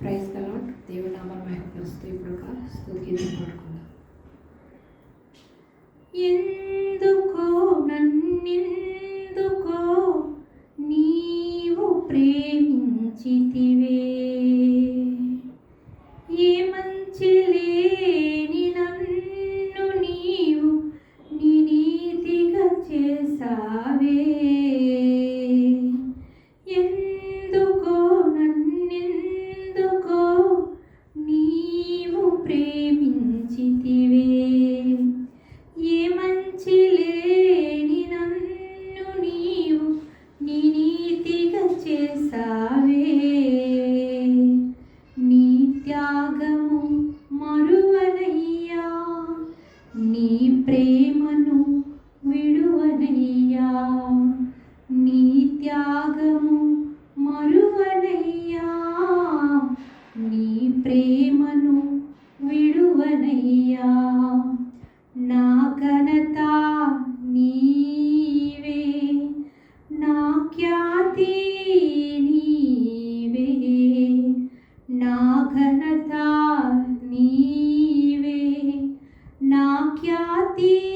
Praise the lot దేవుడి నామాలు మహిమస్తూ ఇప్పుడుగా స్థుతించి పడుకుందాం ఎందుకో నన్నెందుకో నీవు ప్రేమించితివే. ఏ మంచి లేని నన్ను నీవు నిరీతిగా చేసావే. യാഗം ख्याति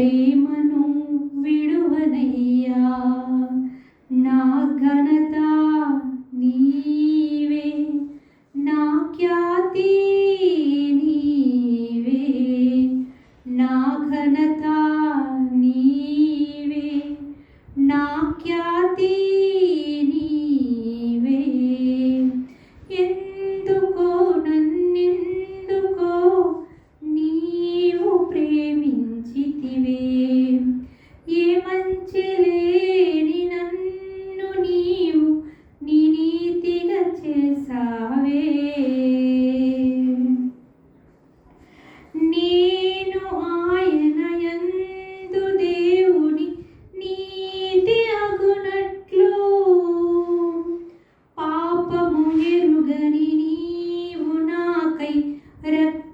sempre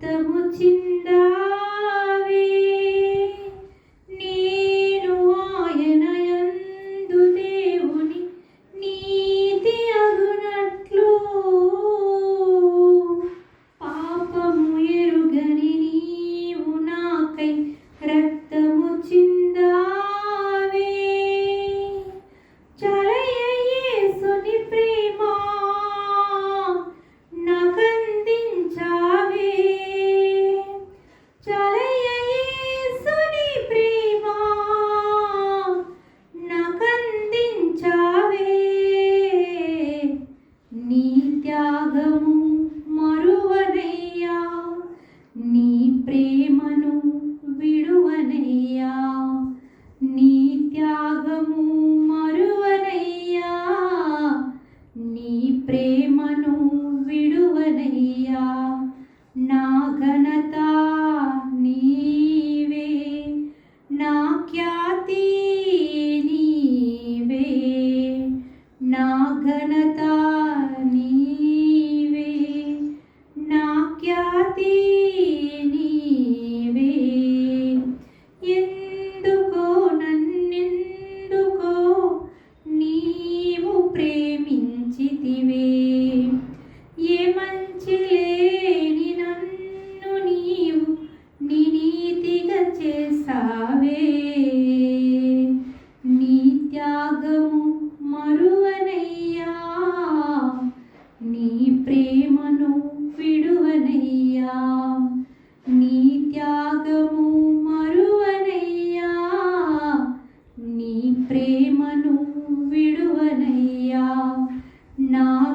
రక్తము చిందా మరువనయ్యా నీ త్యాగము మరువనయ్యా. నీ ప్రేమను విడువనయ్యా. నా ఘనత నీవే. నా ఖ్యాతి నీవే. నా ఘనత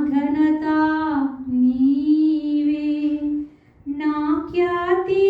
ఘనత నీవే నా ఖ్యాతి